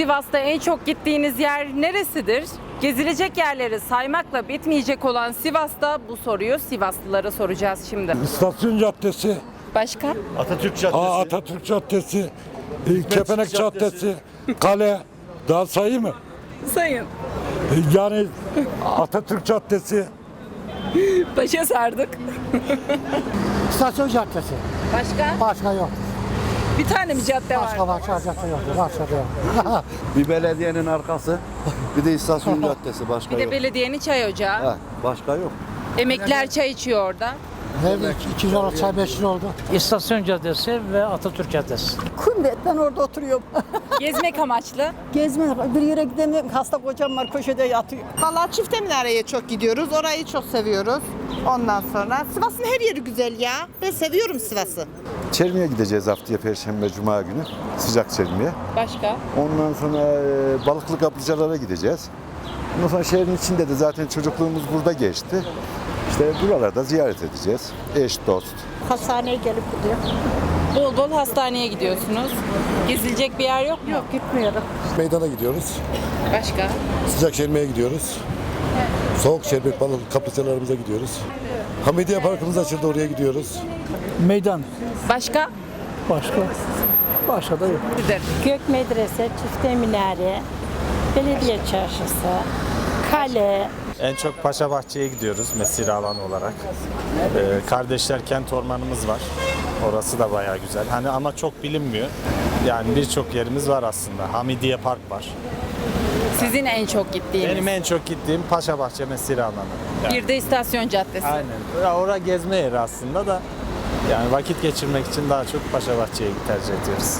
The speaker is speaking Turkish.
Sivas'ta en çok gittiğiniz yer neresidir? Gezilecek yerleri saymakla bitmeyecek olan Sivas'ta bu soruyu Sivaslılara soracağız şimdi. İstasyon Caddesi, Başka? Atatürk Caddesi. Aa, Atatürk Caddesi, e, Kepenek Caddesi. Caddesi, Kale, daha sayayım mı? Sayın. E, Yani Atatürk Caddesi, Başa sardık. İstasyon caddesi. Başka? Başka yok. Bir tane mi cadde var? Başka başka cadde yok. Başka yok. Bir belediyenin arkası, bir de istasyon caddesi. Başka Bir de yok. belediyenin çay ocağı. Ha, başka yok. Emekliler çay içiyor orada. Ne bileyim 200 lira çay 5 lira oldu. İstasyon Caddesi ve Atatürk Caddesi. Kundetten orada oturuyorum. Gezmek amaçlı. Gezme bir yere gidemiyorum. Hasta kocam var köşede yatıyor. Vallahi çifte minareye çok gidiyoruz. Orayı çok seviyoruz. Ondan sonra Sivas'ın her yeri güzel ya. Ben seviyorum Sivas'ı. Çelmi'ye gideceğiz haftaya Perşembe Cuma günü. Sıcak Çelmi'ye. Başka? Ondan sonra e, balıklı kaplıcalara gideceğiz. Ondan sonra şehrin içinde de zaten çocukluğumuz burada geçti. İşte buralarda ziyaret edeceğiz. Eş, dost. Hastaneye gelip gidiyor. Bol bol hastaneye gidiyorsunuz. Gezilecek bir yer yok mu? Yok gitmiyorum. Meydana gidiyoruz. Başka? Sıcak şermeye gidiyoruz. Soğuk şerbet balık kaplıcalarımıza gidiyoruz. Hamidiye Parkımız açıldı oraya gidiyoruz. Meydan. Başka? Başka? Başka da yok. Gök Medrese, Çifte Minare, Belediye Çarşısı, Kale, En çok Paşa Bahçe'ye gidiyoruz mesire alanı olarak. Ee, Kardeşler Kent Ormanımız var. Orası da bayağı güzel. Hani ama çok bilinmiyor. Yani birçok yerimiz var aslında. Hamidiye Park var. Sizin en çok gittiğiniz. Benim en çok gittiğim Paşa Bahçe mesire alanı. Yani, Bir de istasyon caddesi. aynen. Ya Orada gezme yeri aslında da yani vakit geçirmek için daha çok Paşa Bahçe'yi tercih ediyoruz.